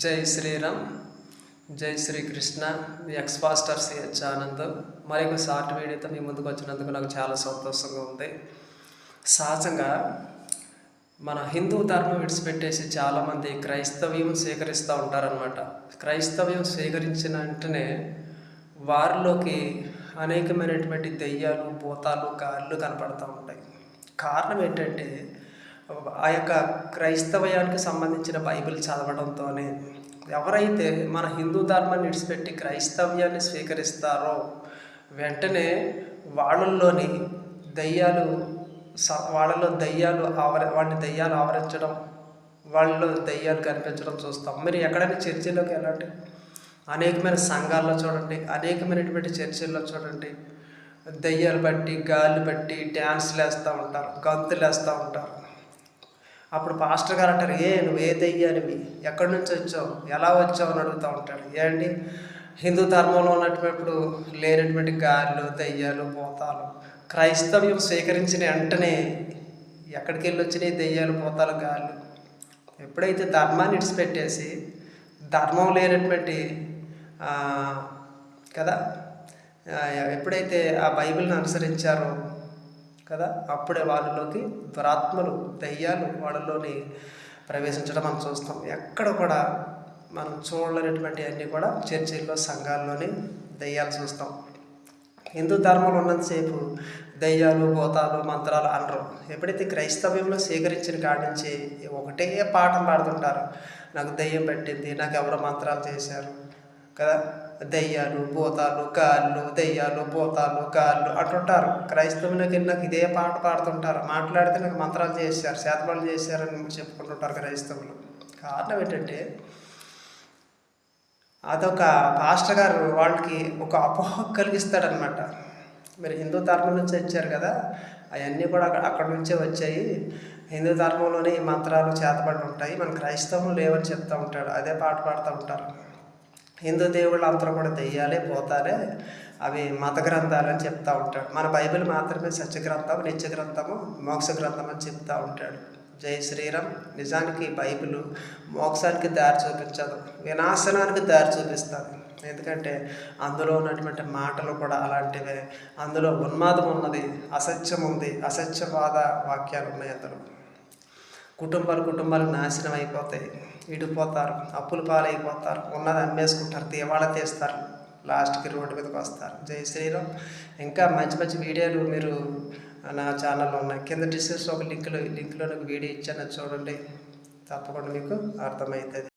జై శ్రీరామ్ జై శ్రీకృష్ణ మీ ఎక్స్ పాస్టర్ సిహెచ్ ఆనంద్. మరి ఒక షార్ట్ వీడియోతో మీ ముందుకు వచ్చినందుకు నాకు చాలా సంతోషంగా ఉంది. సహజంగా మన హిందూ ధర్మం విడిచిపెట్టేసి చాలామంది క్రైస్తవ్యం స్వీకరిస్తూ ఉంటారనమాట క్రైస్తవ్యం స్వీకరించిన వెంటనే వారిలోకి అనేకమైనటువంటి దెయ్యాలు భూతాలు కార్లు కనపడుతూ ఉంటాయి. కారణం ఏంటంటే ఆ యొక్క క్రైస్తవయానికి సంబంధించిన బైబిల్ చదవడంతోనే ఎవరైతే మన హిందూ ధర్మాన్ని విడిచిపెట్టి క్రైస్తవ్యాన్ని స్వీకరిస్తారో వెంటనే వాళ్ళల్లోని దయ్యాలు స- వాళ్ళలో దయ్యాలు ఆవర వాళ్ళని దయ్యాలు ఆవరించడం వాళ్ళలో దయ్యాలు కనిపించడం చూస్తాం. మీరు ఎక్కడైనా చర్చిలోకి వెళ్ళండి. అనేకమైన సంఘాల్లో చూడండి. అనేకమైనటువంటి చర్చిల్లో చూడండి. దయ్యాలు బట్టి గాలి బట్టి డ్యాన్స్లు వేస్తూ ఉంటారు గంతులు వేస్తూ ఉంటారు. అప్పుడు పాస్టర్ గారు అంటారు ఏ నువ్వు ఏ దెయ్యానివి? ఎక్కడి నుంచి వచ్చావు? ఎలా వచ్చావు? అని అడుగుతూ ఉంటాడు. ఏంటి హిందూ ధర్మంలో ఉన్నటువంటి లేనటువంటి గాలిలు దెయ్యాలు పోతాలు క్రైస్తవ్యం స్వీకరించిన వెంటనే ఎక్కడికి వెళ్ళి వచ్చినాయి దెయ్యాలు పోతాలు గాళ్ళు ఎప్పుడైతే ధర్మాన్ని ఇడిచిపెట్టేసి ధర్మం లేనటువంటి కదా? ఎప్పుడైతే ఆ బైబిల్ని అనుసరించారో కదా? అప్పుడే వాళ్ళలోకి దురాత్మలు దయ్యాలు వాళ్ళలోని ప్రవేశించడం మనం చూస్తాం. ఎక్కడ కూడా మనం చూడలేనటువంటి అన్నీ కూడా చర్చిల్లో సంఘాల్లోని దయ్యాలు చూస్తాం. హిందూ ధర్మంలో ఉన్నంతసేపు దయ్యాలు భూతాలు మంత్రాలు అనరు. ఎప్పుడైతే క్రైస్తవ్యంలో స్వీకరించిన కాడి నుంచి ఒకటే పాఠం పాడుతుంటారు. నాకు దయ్యం పెట్టింది నాకు ఎవరో మంత్రాలు చేశారు కదా దయ్యాలు భూతాలు గాళ్ళు దయ్యాలు భూతాలు గాళ్ళు అంటుంటారు. క్రైస్తవులకి నాకు ఇదే పాట పాడుతుంటారు. మాట్లాడితే నాకు మంత్రాలు చేశారు శాతపాలు చేశారని చెప్పుకుంటుంటారు క్రైస్తవులు. కారణం ఏంటంటే అదొక పాస్టర్ గారు వాళ్ళకి ఒక అపోహ కలిగిస్తాడనమాట. మీరు హిందూ ధర్మం నుంచి వచ్చారు కదా అవన్నీ కూడా అక్కడ అక్కడ నుంచే వచ్చాయి. హిందూ ధర్మంలోనే ఈ మంత్రాలు చేతబడి ఉంటాయి. మన క్రైస్తవం లేవని చెప్తూ ఉంటాడు. అదే పాట పాడుతూ ఉంటారు. హిందూ దేవుళ్ళు అందరూ కూడా దెయ్యాలే పోతాలే అవి మత గ్రంథాలు అని చెప్తూ ఉంటాడు. మన బైబిల్ మాత్రమే సత్య గ్రంథం నిత్య గ్రంథము మోక్ష గ్రంథం అని చెప్తూ ఉంటాడు. జై శ్రీరామ్. నిజానికి బైబిల్ మోక్షానికి దారి చూపించదు. వినాశనానికి దారి చూపిస్తుంది ఎందుకంటే అందులో ఉన్నటువంటి మాటలు కూడా అలాంటివే. అందులో ఉన్మాదం ఉన్నది అసత్యం ఉంది అసత్యవాద వాక్యాలు ఉన్నాయి అందులో. కుటుంబాలు కుటుంబాలు నాశనం అయిపోతాయి. విడిపోతారు. అప్పులు పాలైపోతారు. ఉన్నది అమ్మేసుకుంటారు. తీవాళ తీస్తారు. లాస్ట్కి రోడ్డు మీదకి వస్తారు. జై శ్రీరామ్. ఇంకా మంచి మంచి వీడియోలు మీరు నా ఛానల్లో ఉన్నాయి. కింద డిస్క్రిప్షన్ ఒక లింక్లో లింక్లో నాకు వీడియో ఇచ్చాను. చూడండి. తప్పకుండా మీకు అర్థమవుతుంది.